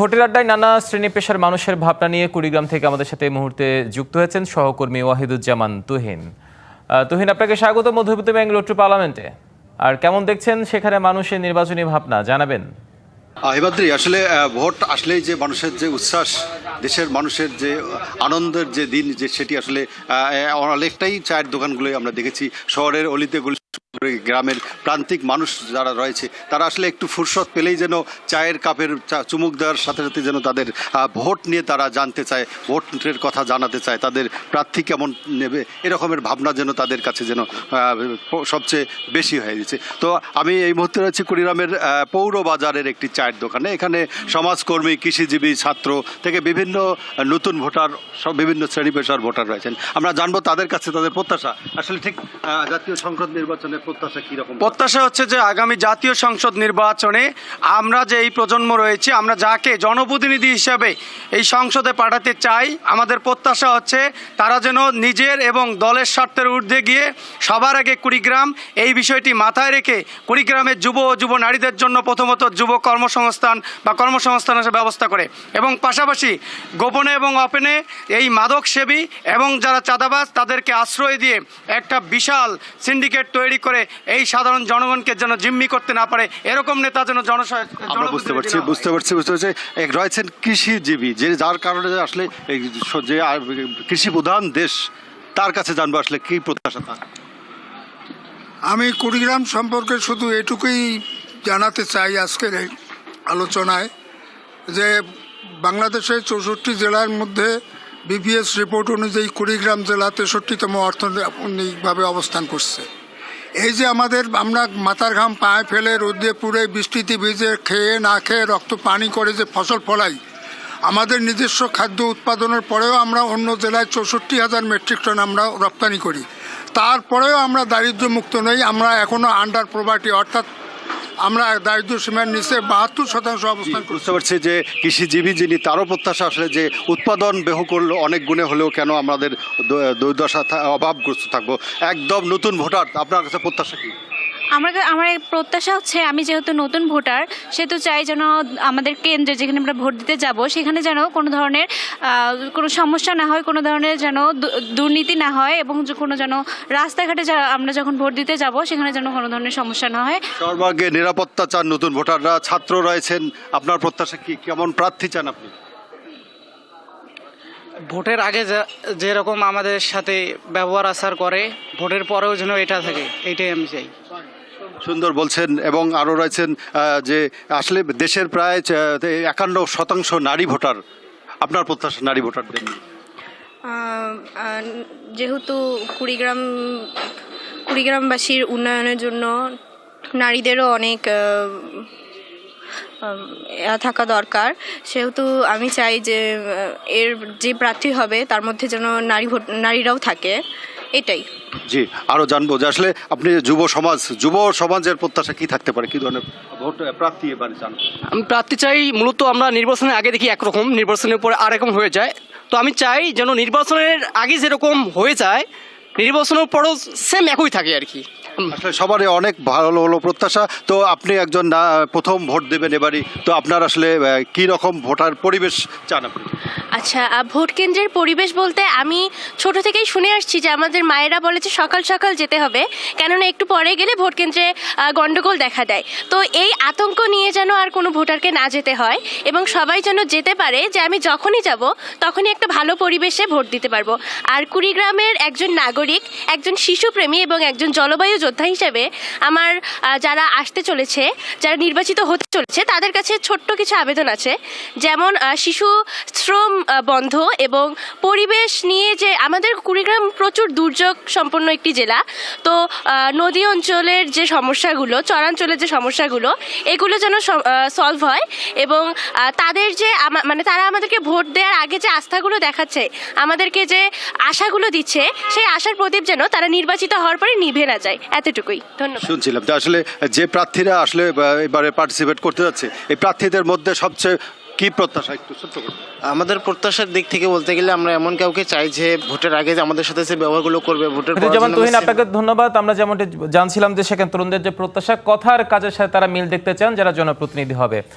ভোটের আড্ডায় নানা শ্রেণি পেশার মানুষের ভাবনা নিয়ে কুড়িগ্রাম থেকে আমাদের সাথে এই মুহূর্তে যুক্ত হয়েছেন সহকর্মী ওয়াহিদুজ্জামান তুহিন। তুহিন, আপনাকে স্বাগত মধ্যবিত্ত ব্যাঙ্গালোর টু পার্লামেন্টে। আর কেমন দেখছেন সেখানে মানুষের নির্বাচনী ভাবনা, জানাবেন। হিমাদ্রি আসলে ভোট আসলেই যে মানুষের যে উচ্ছ্বাস, দেশের মানুষের যে আনন্দের যে দিন, যে সেটি আসলে অনেকটাই চায়ের দোকানগুলোই আমরা দেখেছি। শহরের অলিতে গলি গ্রামের প্রান্তিক মানুষ যারা রয়েছে, তারা আসলে একটু ফুরসত পেলেই যেন চায়ের কাপের চুমুক দেওয়ার সাথে সাথে যেন তাদের ভোট নিয়ে তারা জানতে চায়, ভোটের কথা জানাতে চায়, তাদের প্রার্থী কেমন নেবে, এরকমের ভাবনা যেন তাদের কাছে যেন সবচেয়ে বেশি হয়ে গেছে। তো আমি এই মুহূর্তে রয়েছি কুড়িগ্রামের পৌর বাজারের একটি চায়ের দোকানে। এখানে সমাজকর্মী, কৃষিজীবী, ছাত্র থেকে বিভিন্ন নতুন ভোটার, সব বিভিন্ন শ্রেণি পেশার ভোটার রয়েছেন। আমরা জানব তাদের কাছে তাদের প্রত্যাশা। আসলে ঠিক জাতীয় সংসদ নির্বাচনের প্রত্যাশা প্রত্যাশা হচ্ছে যে আগামী জাতীয় সংসদ নির্বাচনে আমরা যে এই প্রজন্ম রয়েছে, আমরা যাকে জনপ্রতিনিধি হিসাবে এই সংসদে পাঠাতে চাই, আমাদের প্রত্যাশা হচ্ছে তারা যেন নিজের এবং দলের স্বার্থের ঊর্ধ্বে গিয়ে সবার আগে কুড়িগ্রাম, এই বিষয়টি মাথায় রেখে কুড়িগ্রামের যুব ও যুব নারীদের জন্য প্রথমত যুব কর্মসংস্থান বা কর্মসংস্থানের ব্যবস্থা করে এবং পাশাপাশি গোপনে এবং অপেনে এই মাদক সেবী এবং যারা চাঁদাবাজ, তাদেরকে আশ্রয় দিয়ে একটা বিশাল সিন্ডিকেট তৈরি করে এই সাধারণ জনগণকে যেন জিম্মি করতে না পারে এরকম নেতা যেন আমরা বুঝতে পারছি বুঝতে পারছি বুঝতে পারছি। রয়েছেন কৃষিজীবী যে যার কারণে আসলে এই যে কৃষি প্রধান দেশ তার কাছে জানব আসলে কি প্রত্যাশা তার? আমি কুড়িগ্রাম সম্পর্কে শুধু এটুকুই জানাতে চাই আজকের এই আলোচনায় যে বাংলাদেশের চৌষট্টি জেলার মধ্যে বিপিএস রিপোর্ট অনুযায়ী কুড়িগ্রাম জেলা তেষট্টিতম অর্থনৈতিকভাবে অবস্থান করছে। এই যে আমাদের আমরা মাথার ঘাম পায়ে ফেলে রোদে পুড়ে বৃষ্টিতে ভিজে খেয়ে না খেয়ে রক্ত পানি করে যে ফসল ফলাই, আমাদের নিজস্ব খাদ্য উৎপাদনের পরেও আমরা অন্য জেলায় চৌষট্টি হাজার মেট্রিক টন আমরা রপ্তানি করি। তারপরেও আমরা দারিদ্র্য মুক্ত নই, আমরা এখনও আন্ডার প্রভার্টি অর্থাৎ আমরা দারিদ্র সীমার নিচে বাহাত্তর শতাংশ অবস্থান করতে বুঝতে পারছি যে কৃষিজীবী যিনি তারও প্রত্যাশা আসলে যে উৎপাদন বেহ করল অনেক গুণে হলেও কেন আমাদের দুর্দশা অভাবগ্রস্ত থাকব। একদম নতুন ভোটার আপনার কাছে প্রত্যাশা কি? আমার আমার প্রত্যাশা হচ্ছে আমি যেহেতু নতুন ভোটার সেহেতু চাই যেন আমাদের কেন্দ্রে যেখানে আমরা ভোট দিতে যাব সেখানে যেন কোনো ধরনের কোনো সমস্যা না হয় কোনো ধরনের যেন দু- দুর্নীতি না হয় এবং কোনো যেন রাস্তাঘাটে যা- আমরা যখন ভোট দিতে যাব সেখানে যেন কোনো ধরনের সমস্যা না হয়। সর্বাগ্রে নিরাপত্তা চান নতুন ভোটাররা ছাত্র রয়েছেন আপনার প্রত্যাশা কি? কেমন প্রার্থী চান আপনি? ভোটের আগে যা- যেরকম আমাদের সাথে ব্যবহার আসার করে ভোটের পরেও যেন এটা থাকে এইটাই আমি চাই। সুন্দর বলছেন এবং আরও রয়েছেন যে আসলে দেশের প্রায় একান্ন শতাংশ নারী ভোটার। আপনার প্রত্যাশা নারী ভোটারদের যেহেতু কুড়িগ্রাম, কুড়িগ্রামবাসীর উন্নয়নের জন্য নারীদেরও অনেক থাকা দরকার, সেহেতু আমি চাই যে এর যে প্রার্থী হবে, তার মধ্যে যেন নারী ভোট, নারীরাও থাকে। এটাই। জি আরও জানব যে আসলে আপনি যুব সমাজ যুব সমাজের প্রত্যাশা কি থাকতে পারে? কি ধরনের ভোট প্রার্থী এবারে জান আমি প্রার্থী চাই মূলত আমরা নির্বাচনের আগে দেখি একরকম নির্বাচনের পরে আরেকম হয়ে যায়। তো আমি চাই যেন নির্বাচনের আগে যেরকম হয়ে যায় নির্বাচনের পরও সেম একই থাকে আর কি। আসলে সবারই অনেক ভালো ভালো প্রত্যাশা। তো আপনি একজন না প্রথম ভোট দেবেন এবারই। তো আপনার আসলে কি রকম ভোটার পরিবেশ চান আপনি? আচ্ছা ভোট কেন্দ্রের পরিবেশ বলতে আমি ছোট থেকেই শুনে আসছি যে আমাদের মায়েরা বলে যে সকাল সকাল যেতে হবে। কেননা একটু পরে গেলে ভোট কেন্দ্রে আহ, গন্ডগোল দেখা দেয়। তো এই আতঙ্ক নিয়ে যেন আর কোনো ভোটারকে না যেতে হয় এবং সবাই যেন যেতে পারে যে আমি যখনই যাব তখনই একটা ভালো পরিবেশে ভোট দিতে পারব। আর কুড়িগ্রামের একজন নাগরিক একজন শিশুপ্রেমী এবং একজন জলবায়ু যোদ্ধা হিসেবে আমার যারা আসতে চলেছে, যারা নির্বাচিত হতে চলেছে, তাদের কাছে ছোট্ট কিছু আবেদন আছে। যেমন শিশু শ্রম বন্ধ এবং পরিবেশ নিয়ে যে আমাদের কুড়িগ্রাম প্রচুর দুর্যোগ সম্পন্ন একটি জেলা। তো নদী অঞ্চলের যে সমস্যাগুলো, চরাঞ্চলের যে সমস্যাগুলো, এগুলো যেন সলভ হয় এবং তাদের যে মানে তারা আমাদেরকে ভোট দেওয়ার আগে যে আস্থাগুলো দেখাচ্ছে, আমাদেরকে যে আশাগুলো দিচ্ছে, সেই আশার প্রদীপ যেন তারা নির্বাচিত হওয়ার পরে নিভে না যায়। এতটুকুই। ধন্যবাদ। শুনছিলাম যে আসলে যে প্রার্থীরা আসলে এবারে পার্টিসিপেট করতে যাচ্ছে এই প্রার্থীদের মধ্যে সবচেয়ে কি প্রত্যাশা একটু ছোট্ট করে? আমাদের প্রত্যাশার দিক থেকে বলতে গেলে আমরা এমন কাউকে চাই যে ভোটের আগে যে আমাদের সাথে যে ব্যবহারগুলো করবে ভোটের পর যেমন তুহিন আপনাকে ধন্যবাদ। আমরা যেমনটি জানছিলাম যে সেখানে তরুণদের যে প্রত্যাশা কথার কাজের সাথে তারা মিল দেখতে চান যারা জনপ্রতিনিধি হবে।